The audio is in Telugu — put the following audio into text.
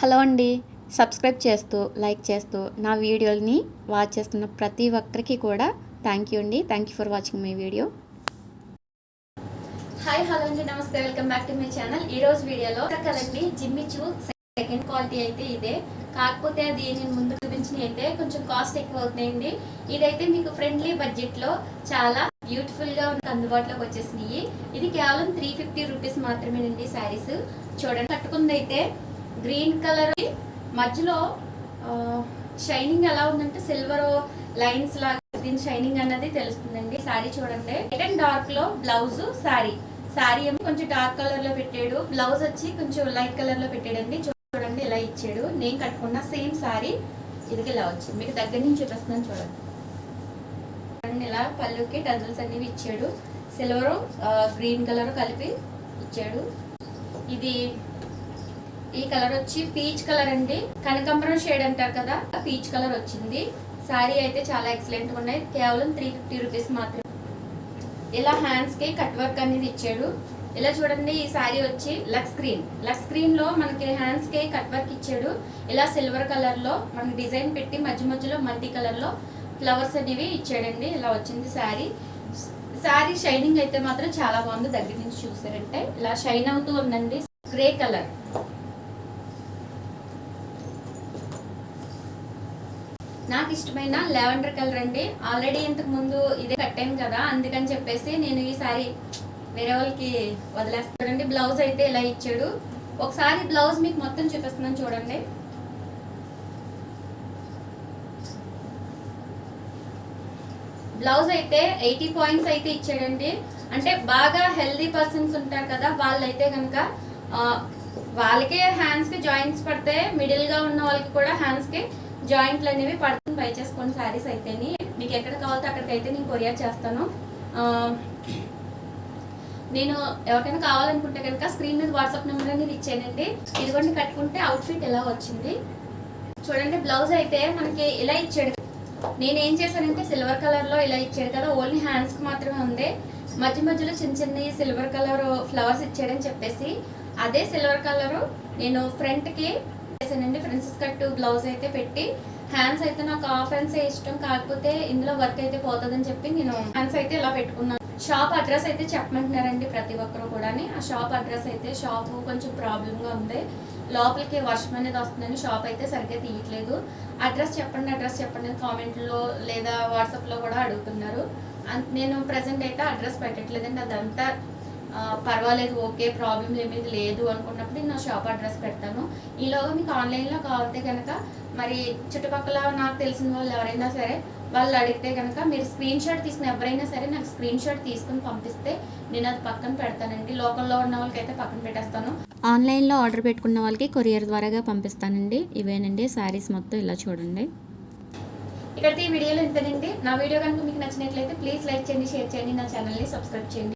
హలో అండి. సబ్స్క్రైబ్ చేస్తూ లైక్ చేస్తూ నా వీడియోని వాచ్ చేస్తున్న ప్రతి ఒక్కరికి కూడా థ్యాంక్ యూ అండి. Thank you for watching my video. Hi hello అండి. నమస్తే. Welcome back to my channel. ఈ రోజు వీడియోలో కదండి జిమ్మి చూ సెకండ్ క్వాలిటీ అయితే ఇదే. కాకపోతే అది నేను ముందు చూపించిన అయితే కొంచెం కాస్ట్ ఎక్కువ అవుతాయండి ఇదైతే మీకు ఫ్రెండ్లీ బడ్జెట్లో చాలా బ్యూటిఫుల్గా ఉన్న అందుబాటులోకి వచ్చేసినాయి. ఇది కేవలం త్రీ ఫిఫ్టీ రూపీస్ మాత్రమేనండి శారీస్. చూడండి కట్టుకుందైతే గ్రీన్ కలర్ మధ్యలో షైనింగ్ ఎలా ఉందంటే సిల్వర్ లైన్స్ లాగా దీని షైనింగ్ అన్నది తెలుస్తుందండి. శారీ చూడండి. రెడ్ అండ్ డార్క్లో బ్లౌజ్ శారీ శారీ ఏమో కొంచెం డార్క్ కలర్లో పెట్టాడు. బ్లౌజ్ వచ్చి కొంచెం లైట్ కలర్లో పెట్టాడండి. చూడండి ఇలా ఇచ్చాడు. నేను కట్టుకున్న సేమ్ శారీ ఇదికి ఇలా వచ్చింది. మీకు దగ్గర నుంచి చూపిస్తున్నాను చూడండి. చూడండి ఇలా పళ్ళుకి డజల్స్ అనేవి ఇచ్చాడు. సిల్వర్ గ్రీన్ కలర్ కలిపి ఇచ్చాడు. ఇది ఈ కలర్ వచ్చి పీచ్ కలర్ అండి. కనకంబరం షేడ్ అంటారు కదా పీచ్ కలర్ వచ్చింది. శారీ అయితే చాలా ఎక్సలెంట్ ఉన్నాయి. కేవలం త్రీ ఫిఫ్టీ రూపీస్ మాత్రమే. ఇలా హ్యాండ్స్కి కట్ వర్క్ అనేది ఇచ్చాడు. ఇలా చూడండి ఈ శారీ వచ్చి లక్స్ స్క్రీన్ లక్స్ స్క్రీన్లో మనకి హ్యాండ్స్కి కట్ వర్క్ ఇచ్చాడు. ఇలా సిల్వర్ కలర్లో మనకి డిజైన్ పెట్టి మధ్య మధ్యలో మల్టీ కలర్లో ఫ్లవర్స్ అనేవి ఇచ్చాడండి. ఇలా వచ్చింది శారీ శారీ షైనింగ్ అయితే మాత్రం చాలా బాగుంది. దగ్గర నుంచి చూసారంటే. ఇలా షైన్ అవుతూ ఉందండి. Grey colour. నాకు ఇష్టమైన లెవెండర్ కలర్ అండి. ఆల్రెడీ ఇంతకు ముందు ఇదే కట్టాను కదా అందుకని చెప్పేసి నేను ఈ సారీ వేరే వాళ్ళకి వదిలేస్తాడండి బ్లౌజ్ అయితే ఇలా ఇచ్చాడు. ఒకసారి బ్లౌజ్ మీకు మొత్తం చూపిస్తున్నాను చూడండి. బ్లౌజ్ అయితే ఎయిటీ పాయింట్స్ అయితే ఇచ్చాడండి. అంటే బాగా హెల్దీ పర్సన్స్ ఉంటారు కదా వాళ్ళైతే కనుక వాళ్ళకే హ్యాండ్స్కి జాయింట్స్ పడితే మిడిల్గా ఉన్న వాళ్ళకి కూడా హ్యాండ్స్కి జాయింట్లు అనేవి పడతాయి. ట్రై చేసుకోండి శారీస్ అయితేని. మీకు ఎక్కడ కావాలో అక్కడికైతే నేను కొరియర్ చేస్తాను. నేను ఎవరికైనా కావాలనుకుంటే కనుక స్క్రీన్ మీద వాట్సాప్ నెంబర్ అనేది ఇచ్చానండి ఇదిగోండి కట్టుకుంటే అవుట్ఫిట్ ఎలా వచ్చింది. చూడండి బ్లౌజ్ అయితే మనకి ఇలా ఇచ్చాడు. నేను ఏం చేశానంటే సిల్వర్ కలర్లో ఇలా ఇచ్చాడు కదా ఓన్లీ హ్యాండ్స్కి మాత్రమే ఉంది. మధ్య మధ్యలో చిన్న చిన్న సిల్వర్ కలర్ ఫ్లవర్స్ ఇచ్చాడని చెప్పేసి అదే సిల్వర్ కలర్ నేను ఫ్రంట్కి వేసానండి. చేశానండి ప్రిన్సెస్ కట్ బ్లౌజ్ అయితే పెట్టి. హ్యాండ్స్ అయితే నాకు హాఫ్ హ్యాండ్స్ ఇష్టం కాకపోతే ఇందులో వర్క్ అయితే పోతుందని చెప్పి నేను హ్యాండ్స్ అయితే ఇలా పెట్టుకున్నాను. షాప్ అడ్రస్ అయితే చెప్పమంటున్నారండి ప్రతి ఒక్కరు కూడా ఆ షాప్ అడ్రస్ అయితే షాప్ కొంచెం ప్రాబ్లంగా ఉంది. లోపలికి వర్షం అనేది వస్తుందని షాప్ అయితే సరిగ్గా తీయట్లేదు. అడ్రస్ చెప్పండి అడ్రస్ చెప్పండి కామెంట్లో లేదా వాట్సాప్లో కూడా అడుగుతున్నారు. నేను ప్రజెంట్ అయితే అడ్రస్ పెట్టట్లేదండి. అదంతా పర్వాలేదు ఓకే ప్రాబ్లం ఏమీ లేదు అనుకున్నప్పుడు నేను నా షాప్ అడ్రస్ పెడతాను. ఈలోగా మీకు ఆన్లైన్లో కావాలంటే కనుక మరి చుట్టుపక్కల నాకు తెలిసిన వాళ్ళు ఎవరైనా సరే వాళ్ళు అడిగితే కనుక మీరు స్క్రీన్ షాట్ తీసిన ఎవరైనా సరే నాకు స్క్రీన్ షాట్ తీసుకుని పంపిస్తే నేను అది పక్కన పెడతానండి. లోకల్లో ఉన్న వాళ్ళకైతే పక్కన పెట్టేస్తాను. ఆన్లైన్లో ఆర్డర్ పెట్టుకున్న వాళ్ళకి కొరియర్ ద్వారాగా పంపిస్తానండి. ఇవేనండి శారీస్ మొత్తం ఇలా చూడండి. ఇక్కడికి ఈ వీడియోలో ఇంతేనండి. నా వీడియో కనుక మీకు నచ్చినట్లయితే ప్లీజ్ లైక్ చేయండి షేర్ చేయండి నా ఛానల్ని సబ్స్క్రైబ్ చేయండి.